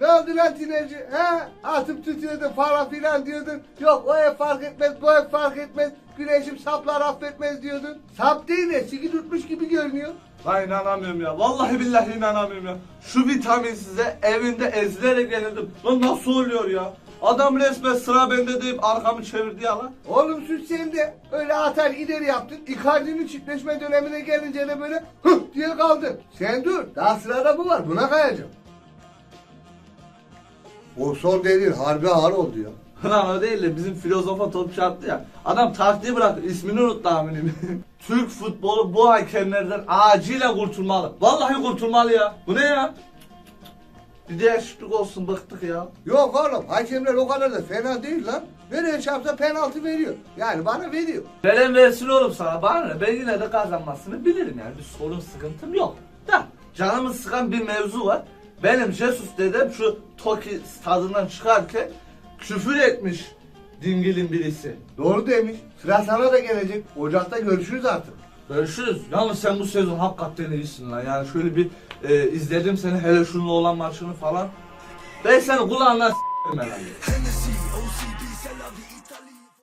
Ne oldu lan tinerci? He? Atıp tutuyordun falan filan diyordun. Yok o ev fark etmez, bu ev fark etmez. Güneşim saplar affetmez diyordun. Sap değil de siki tutmuş gibi görünüyor. Lan inanamıyorum ya. Vallahi billahi inanamıyorum ya. Şu vitamin size evinde ezilerek yenildim. Lan nasıl oluyor ya? Adam resmen sıra bende deyip arkamı çevirdi ya lan. Oğlum suç sende. Öyle atar gider yaptın. Icardi'nin çiftleşme dönemine gelince de böyle hıh diye kaldın. Sen dur. Daha sırada bu var. Buna kayacağım. O son dediğin harbi ağır oldu ya. Lan o değil de bizim filozofa top çarptı ya. Adam taktiği bıraktı. ismini unuttu aminim. Türk futbolu bu hakemlerden acilen kurtulmalı. Vallahi kurtulmalı ya. Bu ne ya? Bir değişiklik olsun bıktık ya. Yok oğlum hakemler o kadar da fena değil lan. Nereye çarpsa penaltı veriyor. Yani bana veriyor. Veren versin oğlum sana bana ne? Ben yine de kazanmasını bilirim yani bir sorun sıkıntım yok. Da canımı sıkan bir mevzu var. Benim Jesus dedem şu Toki stadından çıkarken küfür etmiş dingilin birisi. Doğru demiş. Sıra sana da gelecek. Ocakta görüşürüz artık. Görüşürüz. Yalnız sen bu sezon hakikaten iyisin lan. Yani şöyle bir e, izledim seni hele şununla olan maçını falan. Ben seni kulağından s***im herhalde.